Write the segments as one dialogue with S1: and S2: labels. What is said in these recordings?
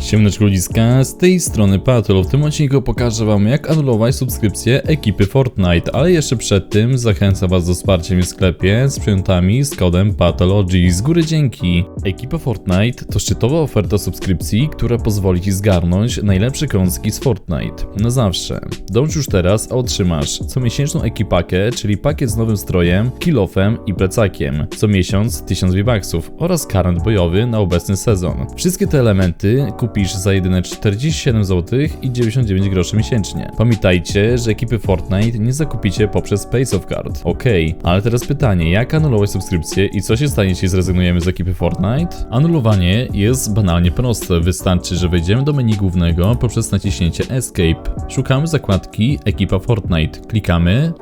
S1: Siemneczko ludziska, z tej strony Patrol. W tym odcinku pokażę wam jak anulować subskrypcję ekipy Fortnite, ale jeszcze przed tym zachęcam was do wsparcia mnie w sklepie z przedmiotami z kodem Pathology. Z góry dzięki! Ekipa Fortnite to szczytowa oferta subskrypcji, która pozwoli ci zgarnąć najlepsze kąski z Fortnite. Na zawsze. Dąż już teraz, a otrzymasz comiesięczną ekipakę, czyli pakiet z nowym strojem, kilofem i plecakiem. Co miesiąc 1000 V-Bucksów oraz current bojowy na obecny sezon. Wszystkie te elementy kupisz za jedyne 47 zł i 99 groszy miesięcznie. Pamiętajcie, że ekipy Fortnite nie zakupicie poprzez Place of Card. Okej, ale teraz pytanie, jak anulować subskrypcję i co się stanie, jeśli zrezygnujemy z ekipy Fortnite? Anulowanie jest banalnie proste. Wystarczy, że wejdziemy do menu głównego poprzez naciśnięcie Escape. Szukamy zakładki Ekipa Fortnite. Klikamy,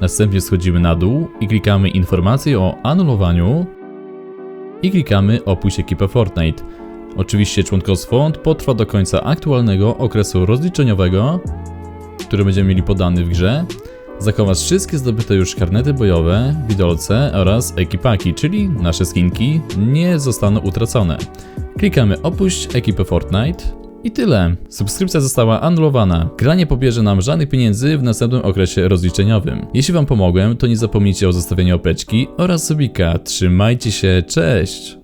S1: następnie schodzimy na dół i klikamy informacje o anulowaniu i klikamy Opuść ekipę Fortnite. Oczywiście członkostwo potrwa do końca aktualnego okresu rozliczeniowego, który będziemy mieli podany w grze. Zachowasz wszystkie zdobyte już karnety bojowe, widolce oraz ekipaki, czyli nasze skinki nie zostaną utracone. Klikamy Opuść ekipę Fortnite i tyle. Subskrypcja została anulowana. Gra nie pobierze nam żadnych pieniędzy w następnym okresie rozliczeniowym. Jeśli Wam pomogłem, to nie zapomnijcie o zostawieniu opeczki oraz subika. Trzymajcie się, cześć!